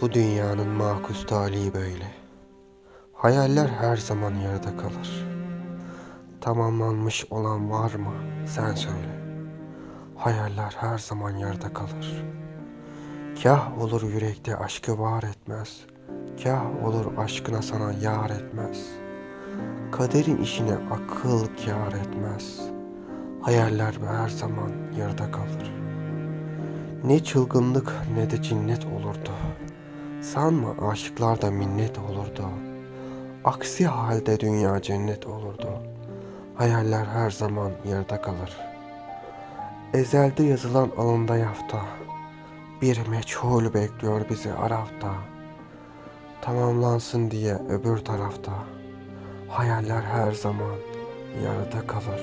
Bu dünyanın makus tali böyle. Hayaller her zaman yarıda kalır. Tamamlanmış olan var mı? Sen söyle. Hayaller her zaman yarıda kalır. Kah olur yürekte aşkı var etmez. Kah olur aşkına sana yar etmez. Kaderin işine akıl kâr etmez. Hayaller her zaman yarıda kalır. Ne çılgınlık ne de cinnet olurdu. Sanma aşıklar da minnet olurdu. Aksi halde dünya cennet olurdu. Hayaller her zaman yarıda kalır. Ezelde yazılan alında yafta. Bir meçhul bekliyor bizi arafta. Tamamlansın diye öbür tarafta. Hayaller her zaman yarıda kalır.